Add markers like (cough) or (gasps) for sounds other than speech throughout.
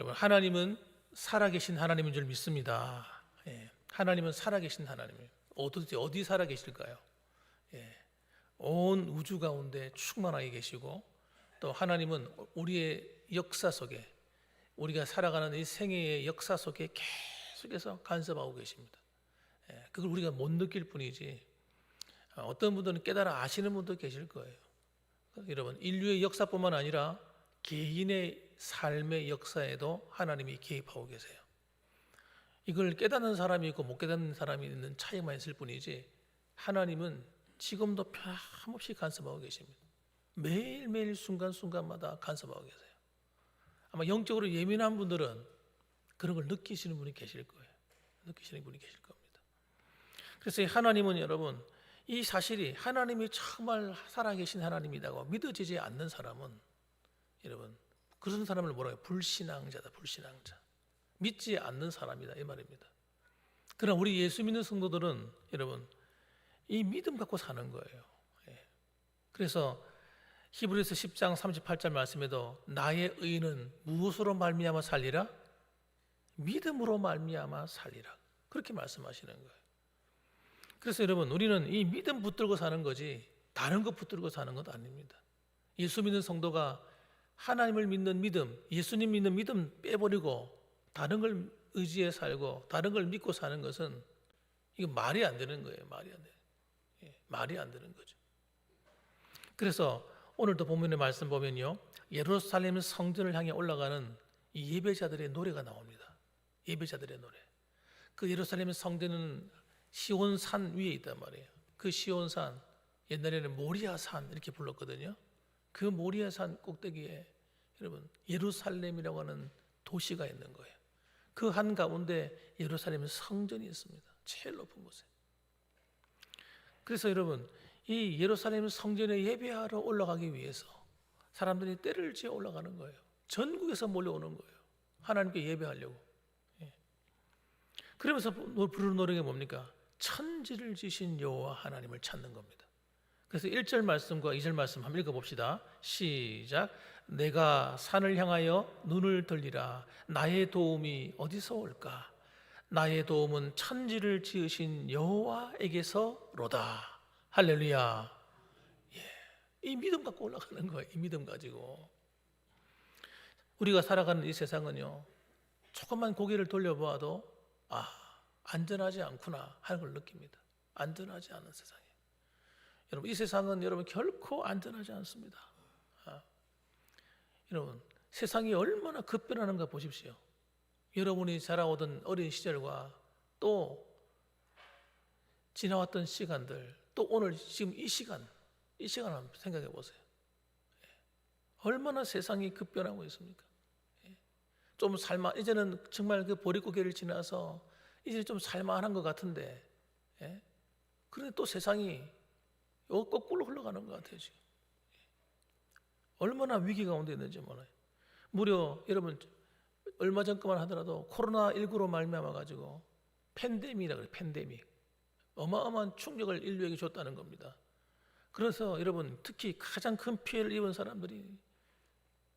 여러분 하나님은 살아계신 하나님인 줄 믿습니다. 예, 하나님은 살아계신 하나님이에요. 어디 어디 살아계실까요? 예, 온 우주 가운데 충만하게 계시고 또 하나님은 우리의 역사 속에 우리가 살아가는 이 생애의 역사 속에 계속해서 간섭하고 계십니다. 예, 그걸 우리가 못 느낄 뿐이지 어, 어떤 분들은 깨달아 아시는 분도 계실 거예요. 여러분 인류의 역사뿐만 아니라 개인의 삶의 역사에도 하나님이 개입하고 계세요. 이걸 깨닫는 사람이 있고 못 깨닫는 사람이 있는 차이만 있을 뿐이지 하나님은 지금도 변함없이 간섭하고 계십니다. 매일매일 순간순간마다 간섭하고 계세요. 아마 영적으로 예민한 분들은 그런 걸 느끼시는 분이 계실 거예요. 느끼시는 분이 계실 겁니다. 그래서 이 하나님은 여러분 이 사실이 하나님이 정말 살아계신 하나님이라고 믿어지지 않는 사람은 여러분 그런 사람을 뭐라고 해요? 불신앙자다 불신앙자 믿지 않는 사람이다 이 말입니다 그러나 우리 예수 믿는 성도들은 여러분 이 믿음 갖고 사는 거예요 예. 그래서 히브리서 10장 38절 말씀에도 나의 의는 무엇으로 말미암아 살리라? 믿음으로 말미암아 살리라 그렇게 말씀하시는 거예요 그래서 여러분 우리는 이 믿음 붙들고 사는 거지 다른 것 붙들고 사는 것 아닙니다. 예수 믿는 성도가 하나님을 믿는 믿음, 예수님 믿는 믿음 빼버리고 다른 걸 의지해 살고 다른 걸 믿고 사는 것은 이거 말이 안 되는 거예요. 말이 안 돼. 예, 말이 안 되는 거죠. 그래서 오늘도 본문의 말씀 보면요. 예루살렘 성전을 향해 올라가는 이 예배자들의 노래가 나옵니다. 예배자들의 노래. 그 예루살렘 성전은 시온산 위에 있단 말이에요. 그 시온산 옛날에는 모리아산 이렇게 불렀거든요. 그 모리아산 꼭대기에 여러분 예루살렘이라고 하는 도시가 있는 거예요. 그 한 가운데 예루살렘 성전이 있습니다. 제일 높은 곳에. 그래서 여러분 이 예루살렘 성전에 예배하러 올라가기 위해서 사람들이 때를 지어 올라가는 거예요. 전국에서 몰려오는 거예요. 하나님께 예배하려고. 예. 그러면서 부르는 노래가 뭡니까? 천지를 지신 여호와 하나님을 찾는 겁니다. 그래서 1절 말씀과 2절 말씀 한번 읽어 봅시다. 시작. 내가 산을 향하여 눈을 들리라. 나의 도움이 어디서 올까? 나의 도움은 천지를 지으신 여호와에게서로다. 할렐루야. 예. 이 믿음 갖고 올라가는 거예요. 이 믿음 가지고. 우리가 살아가는 이 세상은요. 조금만 고개를 돌려보아도 아, 안전하지 않구나 하는 걸 느낍니다. 안전하지 않은 세상에. 여러분 이 세상은 여러분 결코 안전하지 않습니다. 아, 여러분 세상이 얼마나 급변하는가 보십시오. 여러분이 자라오던 어린 시절과 또 지나왔던 시간들 또 오늘 지금 이 시간 이 시간 한번 생각해 보세요. 예. 얼마나 세상이 급변하고 있습니까? 예. 좀 살만 이제는 정말 그 보릿고개를 지나서 이제 좀 살만한 것 같은데, 예? 그런데 또 세상이 요 거꾸로 흘러가는 것 같아요 지금. 얼마나 위기 가운데 있는지 몰라요. 무려 여러분 얼마 전까만 하더라도 코로나 19로 말미암아 가지고 팬데믹이라 그래 팬데믹 어마어마한 충격을 인류에게 줬다는 겁니다. 그래서 여러분 특히 가장 큰 피해를 입은 사람들이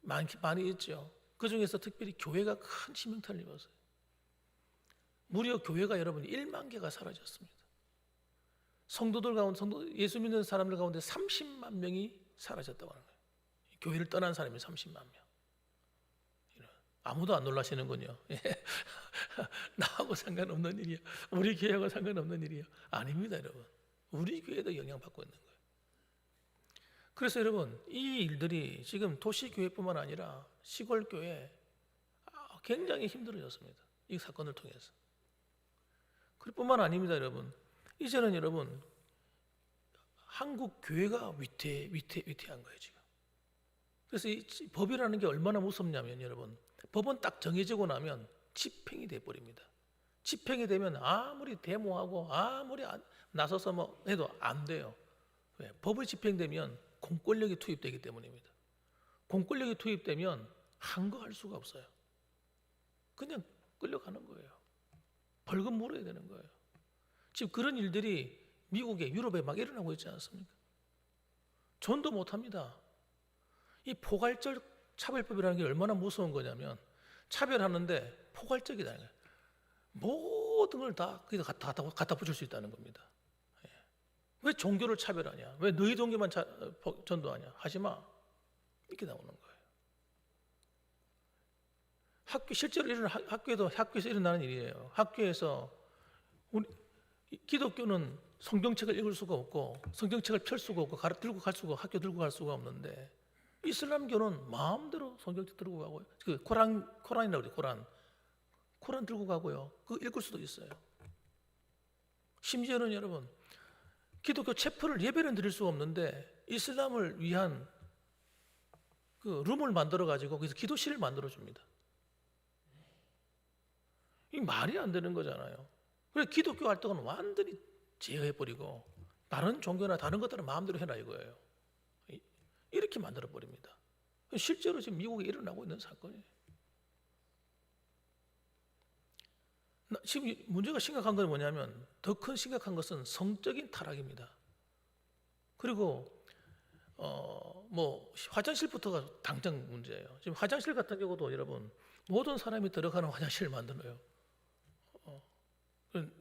많, 많이 있죠. 그 중에서 특별히 교회가 큰 치명타를 입었어요. 무려 교회가 여러분 1만 개가 사라졌습니다. 성도들 가운데 성도 예수 믿는 사람들 가운데 30만 명이 사라졌다고 하는 거예요. 교회를 떠난 사람이 30만 명. 아무도 안 놀라시는군요. 예. (laughs) 나하고 상관없는 일이야. 우리 교회하고 상관없는 일이야. 아닙니다, 여러분. 우리 교회도 영향받고 있는 거예요. 그래서 여러분, 이 일들이 지금 도시 교회뿐만 아니라 시골 교회 아, 굉장히 힘들어졌습니다. 이 사건을 통해서. 그뿐만 아닙니다, 여러분. 이제는 여러분 한국 교회가 위태 위태 위태한 거예요 지금. 그래서 이 법이라는 게 얼마나 무섭냐면 여러분 법은 딱 정해지고 나면 집행이 돼 버립니다. 집행이 되면 아무리 데모하고 아무리 나서서 뭐 해도 안 돼요. 왜? 법이 집행되면 공권력이 투입되기 때문입니다. 공권력이 투입되면 항거할 수가 없어요. 그냥 끌려가는 거예요. 벌금 물어야 되는 거예요. 지금 그런 일들이 미국에 유럽에 막 일어나고 있지 않습니까? 전도 못 합니다. 이 포괄적 차별법이라는 게 얼마나 무서운 거냐면 차별하는데 포괄적이다. 모든 걸 다 거기다 갖다, 갖다, 붙일 수 있다는 겁니다. 예. 왜 종교를 차별하냐? 왜 너희 종교만 차- 어, 보- 전도하냐? 하지 마. 이렇게 나오는 거예요. 학교 실제로 일어나 학- 학교에도 학교에서 일어나는 일이에요. 학교에서 우리 이- 기독교는 성경책을 읽을 수가 없고 성경책을 펼 수가 없고 가르, 들고 갈 수가 학교 들고 갈 수가 없는데 이슬람교는 마음대로 성경책 들고 가고요. 그 코란 코란이라고 그래요. 코란 코란 들고 가고요. 그 읽을 수도 있어요. 심지어는 여러분 기독교 체프를 예배는 드릴 수가 없는데 이슬람을 위한 그 룸을 만들어 가지고 거기서 기도실을 만들어 줍니다. 이 말이 안 되는 거잖아요. 그래 기독교 활동은 완전히 제어해 버리고 다른 종교나 다른 것들은 마음대로 해라 이거예요. 이- 이렇게 만들어 버립니다. 실제로 지금 미국에 일어나고 있는 사건이에요. 나- 지금 이 문제가 심각한 건 뭐냐면 더 큰 심각한 것은 성적인 타락입니다. 그리고 어 뭐 화장실부터가 당장 문제예요. 지금 화장실 같은 경우도 여러분 모든 사람이 들어가는 화장실을 만들어요.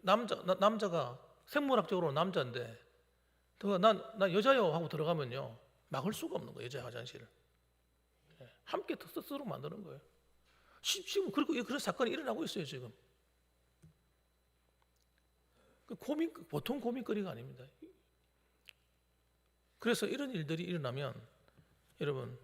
남자 나- 남자가 생물학적으로 남자인데 난나 여자요 하고 들어가면요 막을 수가 없는 거예요 여자 화장실을 예, 함께 스스로 만드는 거예요. 시- 지금 그리고 그런 사건이 일어나고 있어요 지금. 그 고민 보통 고민거리가 아닙니다. 그래서 이런 일들이 일어나면 여러분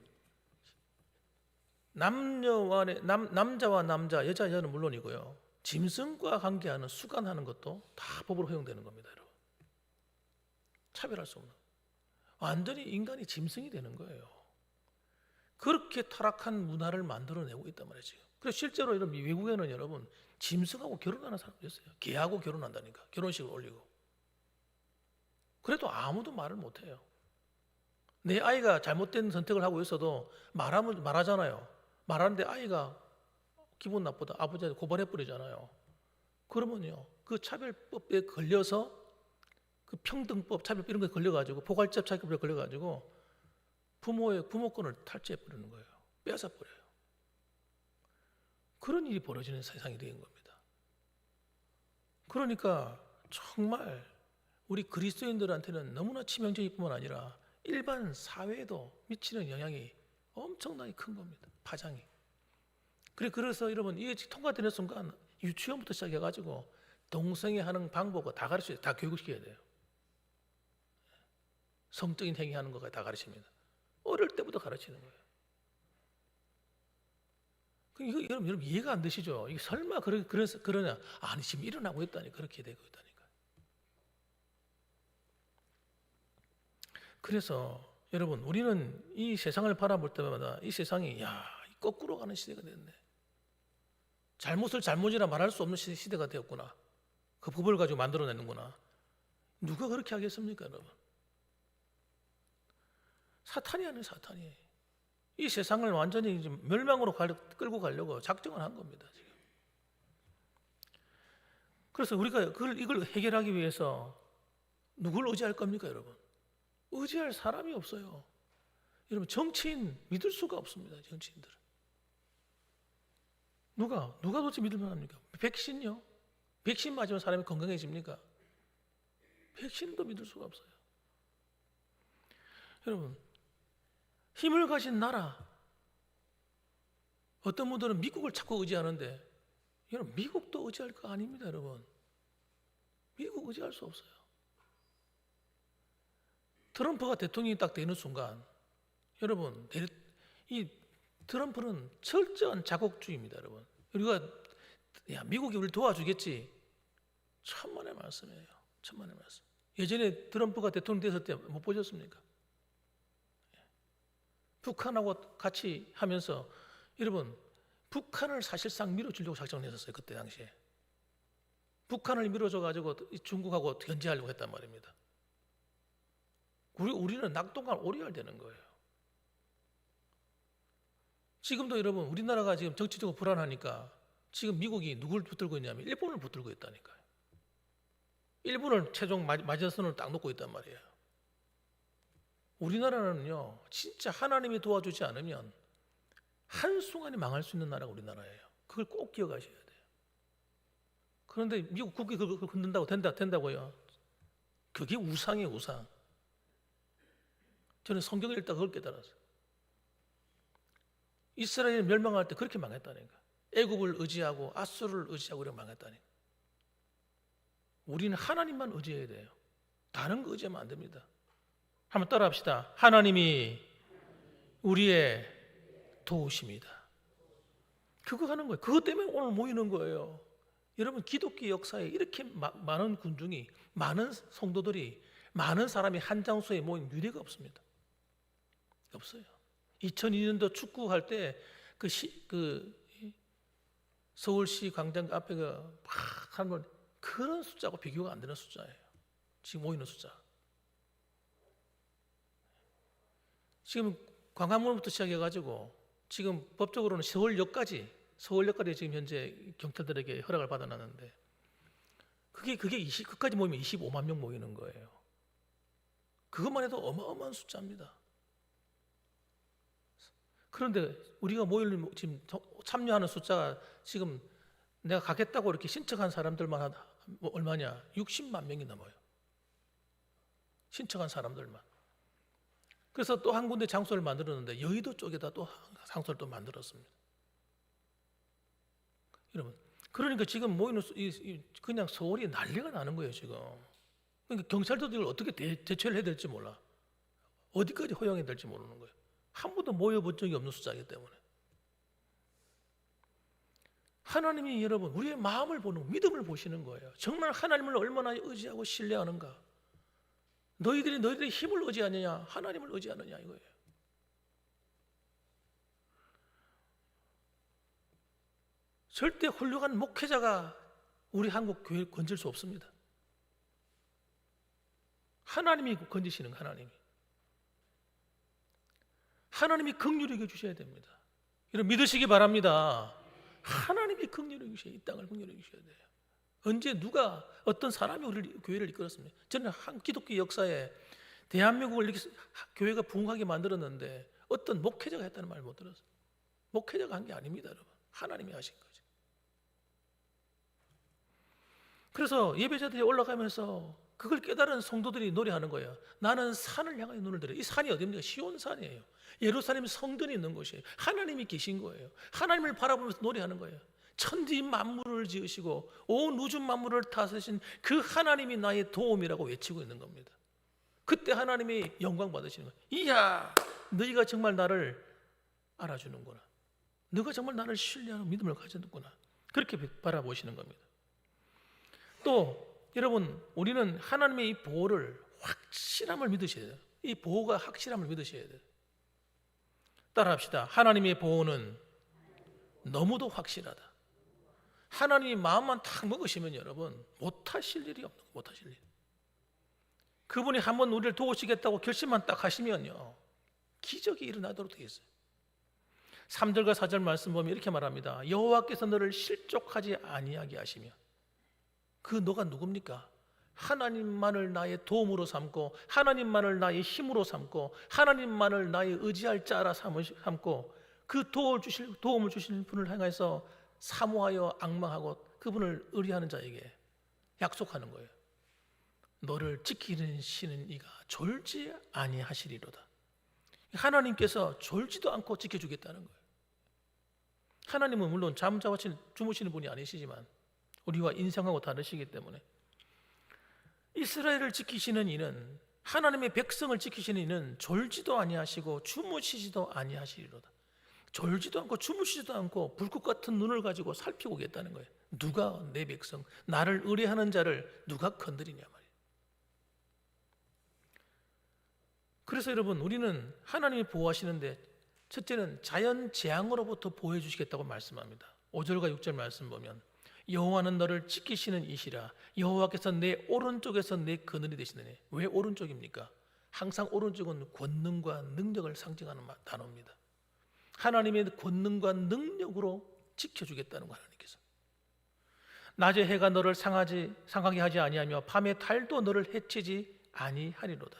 남녀와 남 남자와 남자 여자 여자는 물론이고요 짐승과 관계하는 수간하는 것도 다 법으로 허용되는 겁니다, 여러분. 차별할 수 없는 완전히 인간이 짐승이 되는 거예요. 그렇게 타락한 문화를 만들어내고 있단 말이에요. 지금. 그래서 실제로 이런 미- 외국에는 여러분 짐승하고 결혼하는 사람도 있어요. 개하고 결혼한다니까 결혼식을 올리고. 그래도 아무도 말을 못해요. 내 아이가 잘못된 선택을 하고 있어도 말하면 말하잖아요. 말하는데 아이가 기분 나쁘다. 아버지한테 고발해 버리잖아요. 그러면요. 그 차별법에 걸려서 그 평등법 차별법 이런 거에 걸려 가지고 포괄적 차별법에 걸려 가지고 부모의 부모권을 탈취해 버리는 거예요. 빼앗아 버려요. 그런 일이 벌어지는 세상이 된 겁니다. 그러니까 정말 우리 그리스도인들한테는 너무나 치명적일 뿐만 아니라 일반 사회에도 미치는 영향이 엄청나게 큰 겁니다. 파장이. 그래 그래서 여러분 이게 통과되는 순간 유치원부터 시작해가지고 동성애 하는 방법을 다 가르쳐요. 다 교육시켜야 돼요. 성적인 행위하는 것까지 다 가르칩니다. 어릴 때부터 가르치는 거예요. 그 이거 여러분, 여러분 이해가 안 되시죠? 이게 설마 그러, 그래서 그러냐? 아니 지금 일어나고 있다니 그렇게 되고 있다니까. 그래서 여러분 우리는 이 세상을 바라볼 때마다 이 세상이 야 거꾸로 가는 시대가 됐네. 잘못을 잘못이라 말할 수 없는 시- 시대가 되었구나. 그 법을 가지고 만들어내는구나. 누가 그렇게 하겠습니까, 여러분? 사탄이 아니에요, 사탄이. 이 세상을 완전히 멸망으로 갈- 끌고 가려고 작정을 한 겁니다, 지금. 그래서 우리가 그걸 이걸 해결하기 위해서 누굴 의지할 겁니까, 여러분? 의지할 사람이 없어요. 여러분 정치인 믿을 수가 없습니다, 정치인들. 누가 누가 도대체 믿을 만합니까? 백신요? 백신 맞으면 사람이 건강해집니까? 백신도 믿을 수가 없어요. 여러분 힘을 가진 나라 어떤 분들은 미국을 자꾸 의지하는데 여러분 미국도 의지할 거 아닙니다, 여러분. 미국 의지할 수 없어요. 트럼프가 대통령이 딱 되는 순간 여러분 대- 이 트럼프는 철저한 자국주의입니다, 여러분. 우리가 야 미국이 우리 도와주겠지. 천만의 말씀이에요. 천만의 말씀. 예전에 트럼프가 대통령 됐을 때 못 보셨습니까? 예. 북한하고 같이 하면서 여러분 북한을 사실상 밀어주려고 작정을 했었어요 그때 당시에 북한을 밀어줘 가지고 중국하고 견제하려고 했단 말입니다. 우리 우리는 낙동강 오리알 되는 거예요. 지금도 여러분 우리나라가 지금 정치적으로 불안하니까 지금 미국이 누굴 붙들고 있냐면 일본을 붙들고 있다니까요. 일본을 최종 마- 마지노선을 딱 놓고 있단 말이에요. 우리나라는요, 진짜 하나님이 도와주지 않으면 한순간에 망할 수 있는 나라가 우리나라예요. 그걸 꼭 기억하셔야 돼요. 그런데 미국 국기 그걸 흔든다고 된다 된다고요. 그게 우상이에요, 우상. 저는 성경을 읽다 그걸 깨달았어요. 이스라엘 멸망할 때 그렇게 망했다니까. 애굽을 의지하고 아수르를 의지하고 이렇게 망했다니까. 우리는 하나님만 의지해야 돼요. 다른 거 의지하면 안 됩니다. 한번 따라합시다. 하나님이 우리의 도우십니다. 그거 하는 거예요. 그것 때문에 오늘 모이는 거예요. 여러분 기독교 역사에 이렇게 마- 많은 군중이 많은 성도들이 많은 사람이 한 장소에 모인 유례가 없습니다. 없어요. 2002년도 축구할 때그 그 서울시 광장 앞에가 막 하는 건 그런 숫자하고 비교가 안 되는 숫자예요. 지금 모이는 숫자. 지금 광화문부터 시작해가지고 지금 법적으로는 서울역까지 서울역까지 지금 현재 경찰들에게 허락을 받아놨는데 그게 그게 20, 그까지 모이면 25만 명 모이는 거예요. 그것만 해도 어마어마한 숫자입니다. 그런데 우리가 모일 지금 참여하는 숫자가 지금 내가 가겠다고 이렇게 신청한 사람들만 한- 뭐 얼마냐? 60만 명이 넘어요. 신청한 사람들만. 그래서 또 한 군데 장소를 만들었는데 여의도 쪽에다 또 장소를 또 만들었습니다. 여러분, 그러니까 지금 모이는 수- 이- 이- 그냥 서울이 난리가 나는 거예요 지금. 그러니까 경찰도 이걸 어떻게 대, 대처를 해야 될지 몰라. 어디까지 허용해야 될지 모르는 거예요. 한 번도 모여본 적이 없는 숫자이기 때문에. 하나님이 여러분 우리의 마음을 보는 믿음을 보시는 거예요. 정말 하나님을 얼마나 의지하고 신뢰하는가. 너희들이 너희들의 힘을 의지하느냐 하나님을 의지하느냐 이거예요. 절대 훌륭한 목회자가 우리 한국 교회를 건질 수 없습니다. 하나님이 건지시는 거, 하나님이. 하나님이 긍휼히 주셔야 됩니다. 이런 믿으시기 바랍니다. 하나님이 긍휼히 주셔야 이 땅을 긍휼히 주셔야 돼요. 언제 누가 어떤 사람이 우리 교회를 이끌었습니까? 저는 한 기독교 역사에 대한민국을 이렇게 교회가 부흥하게 만들었는데 어떤 목회자가 했다는 말 못 들었어요. 목회자가 한 게 아닙니다, 여러분. 하나님이 하신 거죠. 그래서 예배자들이 올라가면서 그걸 깨달은 성도들이 노래하는 거예요. 나는 산을 향하여 눈을 들어. 이 산이 어디입니까? 시온산이에요. 예루살렘 성전이 있는 곳이에요. 하나님이 계신 거예요. 하나님을 바라보면서 노래하는 거예요. 천지 만물을 지으시고 온 우주 만물을 다스리신 그 하나님이 나의 도움이라고 외치고 있는 겁니다. 그때 하나님이 영광 받으시는 거예요. 이야, 너희가 정말 나를 알아주는구나. 너가 정말 나를 신뢰하는 믿음을 가졌구나. 그렇게 바라보시는 겁니다. 또 여러분 우리는 하나님의 이 보호를 확실함을 믿으셔야 돼요. 이 보호가 확실함을 믿으셔야 돼요. 따라합시다. 하나님의 보호는 너무도 확실하다. 하나님이 마음만 탁 먹으시면 여러분 못하실 일이 없는 거예요. 못하실 일. 그분이 한번 우리를 도우시겠다고 결심만 딱 하시면요. 기적이 일어나도록 되어 있어요. 3절과 4절 말씀 보면 이렇게 말합니다. 여호와께서 너를 실족하지 아니하게 하시며 그 너가 누굽니까? 하나님만을 나의 도움으로 삼고 하나님만을 나의 힘으로 삼고 하나님만을 나의 의지할 자라 삼고 그 도움을 주실 도움을 주실 분을 향해서 사모하여 악망하고 그분을 의리하는 자에게 약속하는 거예요. 너를 지키시는 이가 졸지 아니하시리로다. 하나님께서 졸지도 않고 지켜주겠다는 거예요. 하나님은 물론 잠자고 주무시는 분이 아니시지만 우리와 인생하고 다르시기 때문에 이스라엘을 지키시는 이는 하나님의 백성을 지키시는 이는 졸지도 아니하시고 주무시지도 아니하시리로다. 졸지도 않고 주무시지도 않고 불꽃 같은 눈을 가지고 살피고 계겠다는 거예요. 누가 내 백성 나를 의뢰하는 자를 누가 건드리냐 말이에요. 그래서 여러분 우리는 하나님이 보호하시는데 첫째는 자연 재앙으로부터 보호해 주시겠다고 말씀합니다. 5절과 6절 말씀 보면 여호와는 너를 지키시는 이시라 여호와께서 내 오른쪽에서 내 그늘이 되시느니 왜 오른쪽입니까? 항상 오른쪽은 권능과 능력을 상징하는 마- 단어입니다. 하나님의 권능과 능력으로 지켜주겠다는 거 하나님께서 낮에 해가 너를 상하지 상하게 하지 아니하며 밤에 달도 너를 해치지 아니하리로다.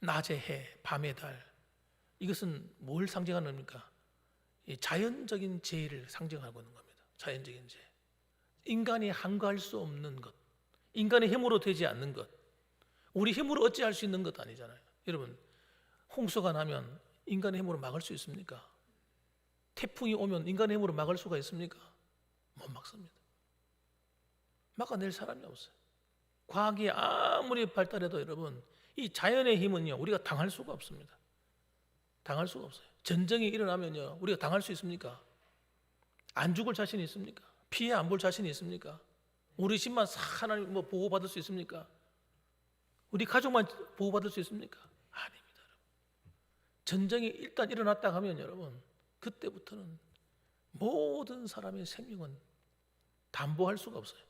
낮의 해, 밤의 달 이것은 뭘 상징하는 겁니까? 이 자연적인 재해를 상징하고 있는 겁니다. 자연적인 재해. 인간이 한가할 수 없는 것, 인간의 힘으로 되지 않는 것, 우리 힘으로 어찌할 수 있는 것 아니잖아요. 여러분, 홍수가 나면 인간의 힘으로 막을 수 있습니까? 태풍이 오면 인간의 힘으로 막을 수가 있습니까? 못 막습니다. 막아낼 사람이 없어요. 과학이 아무리 발달해도 여러분, 이 자연의 힘은요, 우리가 당할 수가 없습니다. 당할 수가 없어요. 전쟁이 일어나면요, 우리가 당할 수 있습니까? 안 죽을 자신이 있습니까? 피해 안 볼 자신이 있습니까? 우리 집만 싹 하나님 뭐 보호받을 수 있습니까? 우리 가족만 보호받을 수 있습니까? 아닙니다. 여러분. 전쟁이 일단 일어났다 하면 여러분 그때부터는 모든 사람의 생명은 담보할 수가 없어요.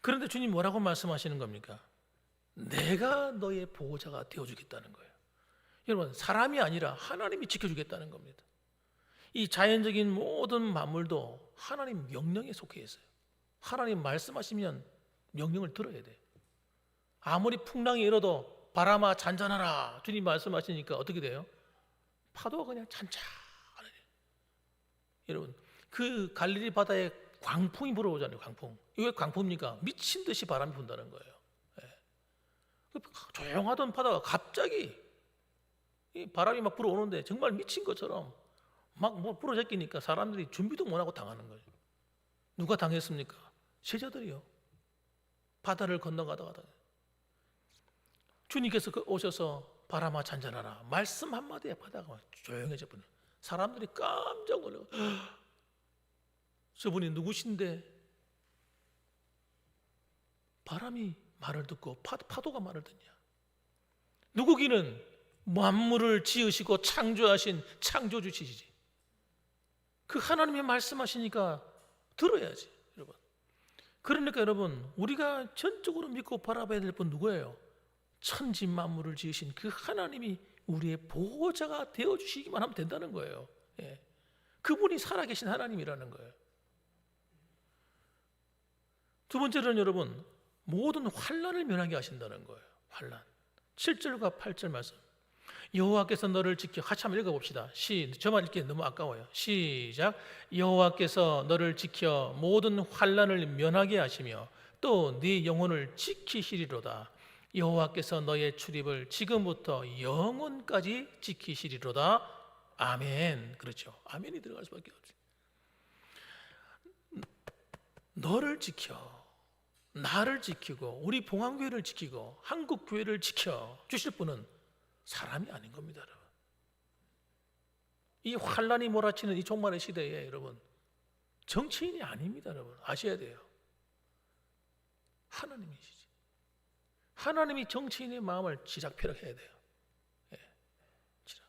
그런데 주님 뭐라고 말씀하시는 겁니까? 내가 너의 보호자가 되어주겠다는 거예요. 여러분 사람이 아니라 하나님이 지켜주겠다는 겁니다. 이 자연적인 모든 만물도 하나님 명령에 속해 있어요. 하나님 말씀하시면 명령을 들어야 돼. 아무리 풍랑이 일어도 바람아 잔잔하라 주님 말씀하시니까 어떻게 돼요? 파도가 그냥 잔잔하네. 여러분 그 갈릴리 바다에 광풍이 불어오잖아요. 광풍. 이게 광풍입니까? 미친 듯이 바람이 분다는 거예요. 예. 조용하던 바다가 갑자기 이 바람이 막 불어오는데 정말 미친 것처럼 막뭐 부러졌기니까 사람들이 준비도 못하고 당하는 거예요. 누가 당했습니까? 제자들이요. 바다를 건너가다가 주님께서 그 오셔서 바람아 잔잔하라 말씀 한마디에 바다가 조용해져 버려. 사람들이 깜짝 놀라. (gasps) 저분이 누구신데 바람이 말을 듣고 파, 파도가 말을 듣냐? 누구기는 만물을 지으시고 창조하신 창조주시지. 그 하나님이 말씀하시니까 들어야지, 여러분. 그러니까 여러분, 우리가 전적으로 믿고 바라봐야 될 분 누구예요? 천지 만물을 지으신 그 하나님이 우리의 보호자가 되어 주시기만 하면 된다는 거예요. 예. 그분이 살아계신 하나님이라는 거예요. 두 번째로는 여러분 모든 환란을 면하게 하신다는 거예요. 환란. 7절과 8절 말씀. 여호와께서 너를 지켜 같이 한번 읽어봅시다. 시 저만 읽기 너무 아까워요. 시작. 여호와께서 너를 지켜 모든 환란을 면하게 하시며 또 네 영혼을 지키시리로다. 여호와께서 너의 출입을 지금부터 영원까지 지키시리로다. 아멘. 그렇죠. 아멘이 들어갈 수밖에 없죠. 너를 지켜. 나를 지키고 우리 봉황교회를 지키고 한국 교회를 지켜 주실 분은 사람이 아닌 겁니다, 여러분. 이 환란이 몰아치는 이 종말의 시대에 여러분 정치인이 아닙니다, 여러분. 아셔야 돼요. 하나님이시지. 하나님이 정치인의 마음을 지작펴락해야 돼요. 예, 지작.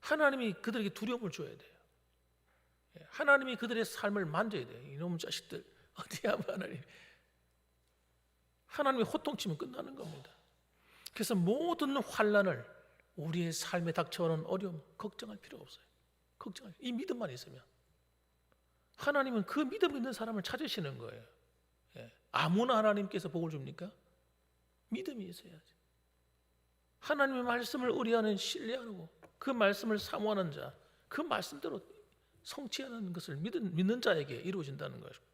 하나님이 그들에게 두려움을 줘야 돼요. 예, 하나님이 그들의 삶을 만져야 돼요. 이놈 자식들 (laughs) 어디 하면 하나님 하나님이 호통치면 끝나는 겁니다. 그래서 모든 환란을 우리의 삶에 닥쳐오는 어려움 걱정할 필요가 없어요. 걱정할 이 믿음만 있으면 하나님은 그 믿음 있는 사람을 찾으시는 거예요. 예. 아무나 하나님께서 복을 줍니까? 믿음이 있어야지. 하나님의 말씀을 의뢰하는 신뢰하고 그 말씀을 사모하는 자, 그 말씀대로 성취하는 것을 믿는, 믿는 자에게 이루어진다는 것이고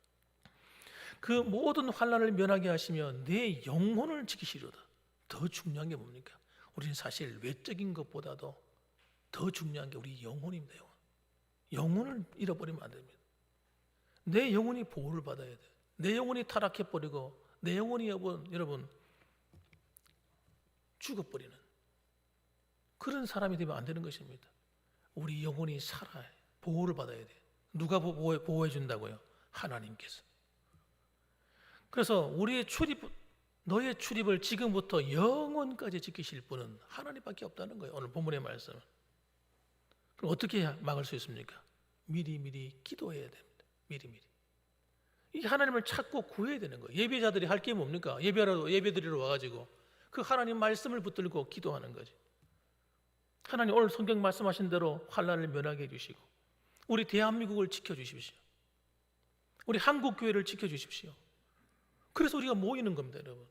그 모든 환란을 면하게 하시며 내 영혼을 지키시려다. 더 중요한 게 뭡니까? 우리는 사실 외적인 것보다도 더 중요한 게 우리 영혼입니다. 영혼. 영혼을 잃어버리면 안 됩니다. 내 영혼이 보호를 받아야 돼. 내 영혼이 타락해 버리고 내 영혼이 여러분, 여러분 죽어 버리는 그런 사람이 되면 안 되는 것입니다. 우리 영혼이 살아야 보호를 받아야 돼. 누가 보호해, 보호해 준다고요? 하나님께서. 그래서 우리의 출입, 너의 출입을 지금부터 영원까지 지키실 분은 하나님밖에 없다는 거예요. 오늘 본문의 말씀은. 그럼 어떻게 막을 수 있습니까? 미리 미리 기도해야 됩니다. 미리 미리. 이 하나님을 찾고 구해야 되는 거예요. 예배자들이 할 게 뭡니까? 예배하러 예배드리러 와가지고 그 하나님 말씀을 붙들고 기도하는 거지. 하나님 오늘 성경 말씀하신 대로 환란을 면하게 해주시고 우리 대한민국을 지켜주십시오. 우리 한국 교회를 지켜주십시오. 그래서 우리가 모이는 겁니다, 여러분.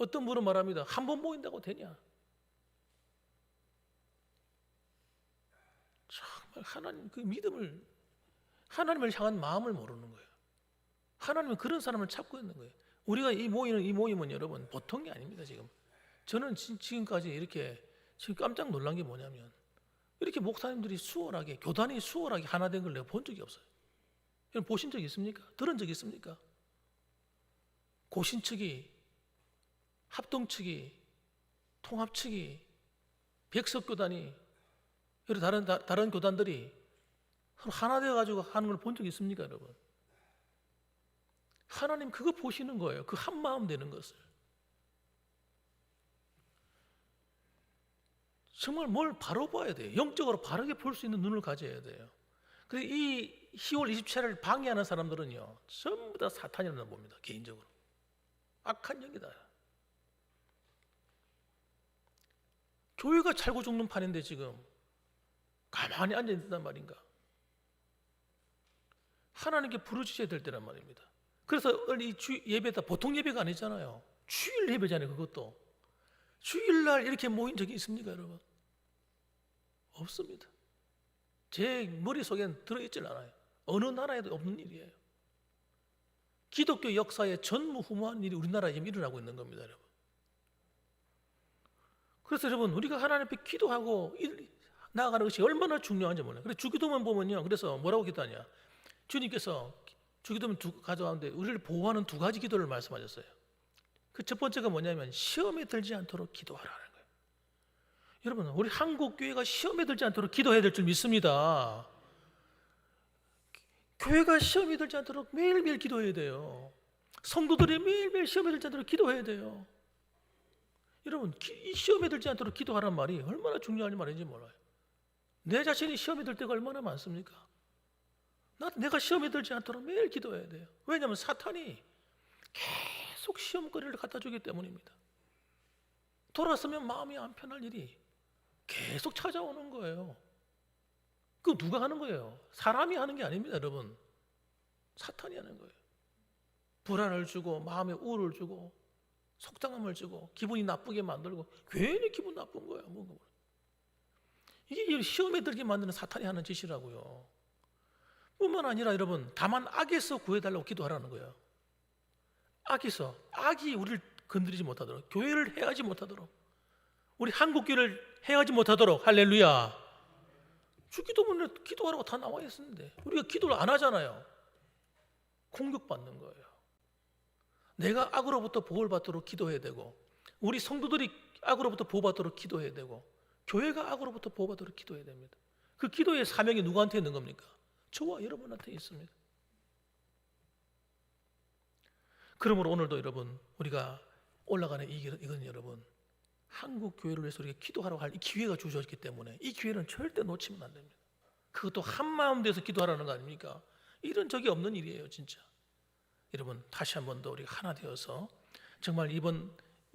어떤 분은 말합니다. 한 번 모인다고 되냐? 참 정말 하나님 그 믿음을 하나님을 향한 마음을 모르는 거예요. 하나님은 그런 사람을 찾고 있는 거예요. 우리가 이 모이는 이 모임은 여러분 보통 게 아닙니다. 지금 저는 지- 지금까지 이렇게 지금 깜짝 놀란 게 뭐냐면 이렇게 목사님들이 수월하게 교단이 수월하게 하나 된 걸 내가 본 적이 없어요. 여러분 보신 적 있습니까? 들은 적 있습니까? 고신 측이 합동 측이 통합 측이 백석 교단이 여러 다른 다, 다른 교단들이 하나 되어 가지고 하는 걸 본 적 있습니까, 여러분? 하나님 그거 보시는 거예요. 그 한 마음 되는 것을. 정말 뭘 바로 봐야 돼요. 영적으로 바르게 볼 수 있는 눈을 가져야 돼요. 그래서 이 10월 27일을 방해하는 사람들은요, 전부 다 사탄이라고 봅니다. 개인적으로. 악한 영이다. 교회가 살고 죽는 판인데 지금 가만히 앉아 있단 말인가? 하나님께 부르짖어야 될 때란 말입니다. 그래서 이 주 예배다 보통 예배가 아니잖아요. 주일 예배잖아요. 그것도 주일날 이렇게 모인 적이 있습니까, 여러분? 없습니다. 제 머릿속엔 들어있질 않아요. 어느 나라에도 없는 일이에요. 기독교 역사에 전무후무한 일이 우리나라에 지금 일어나고 있는 겁니다, 여러분. 그래서 여러분 우리가 하나님 앞에 기도하고 일- 나아가는 것이 얼마나 중요한지 몰라요. 그래서 주기도만 보면요. 그래서 뭐라고 기도하냐? 주님께서 주기도문 두 가져가는데 우리를 보호하는 두 가지 기도를 말씀하셨어요. 그 첫 번째가 뭐냐면 시험에 들지 않도록 기도하라는 거예요. 여러분, 우리 한국 교회가 시험에 들지 않도록 기도해야 될 줄 믿습니다. 교회가 시험에 들지 않도록 매일매일 기도해야 돼요. 성도들이 매일매일 시험에 들지 않도록 기도해야 돼요. 여러분, 기- 이 시험에 들지 않도록 기도하라는 말이 얼마나 중요한 말인지 몰라요. 내 자신이 시험에 들 때가 얼마나 많습니까? 나 내가 시험에 들지 않도록 매일 기도해야 돼요. 왜냐하면 사탄이 계속 시험거리를 갖다 주기 때문입니다. 돌아서면 마음이 안 편할 일이 계속 찾아오는 거예요. 그 누가 하는 거예요? 사람이 하는 게 아닙니다, 여러분. 사탄이 하는 거예요. 불안을 주고 마음에 우울을 주고 속상함을 주고 기분이 나쁘게 만들고 괜히 기분 나쁜 거예요. 뭔가 모르- 이게 시험에 들게 만드는 사탄이 하는 짓이라고요. 뿐만 아니라 여러분 다만 악에서 구해달라고 기도하라는 거예요. 악에서 악이 우리를 건드리지 못하도록 교회를 해하지 못하도록 우리 한국 교회를 해하지 못하도록 할렐루야. 주기도문에 기도하라고 다 나와 있었는데 우리가 기도를 안 하잖아요. 공격받는 거예요. 내가 악으로부터 보호를 받도록 기도해야 되고 우리 성도들이 악으로부터 보호받도록 기도해야 되고 교회가 악으로부터 보호받도록 기도해야 됩니다. 그 기도의 사명이 누구한테 있는 겁니까? 저와 여러분한테 있습니다. 그러므로 오늘도 여러분 우리가 올라가는 이 길- 이건 여러분 한국 교회를 위해서 우리가 기도하라고 할이 기회가 주어졌기 때문에 이 기회는 절대 놓치면 안 됩니다. 그것도 한 마음 돼서 기도하라는 거 아닙니까? 이런 적이 없는 일이에요, 진짜. 여러분 다시 한 번 더 우리가 하나 되어서 정말 이번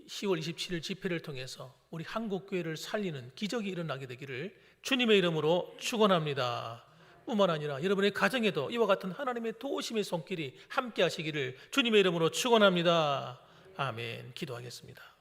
10월 27일 집회를 통해서 우리 한국 교회를 살리는 기적이 일어나게 되기를 주님의 이름으로 축원합니다. 뿐만 아니라 여러분의 가정에도 이와 같은 하나님의 도우심의 손길이 함께 하시기를 주님의 이름으로 축원합니다. 아멘. 기도하겠습니다.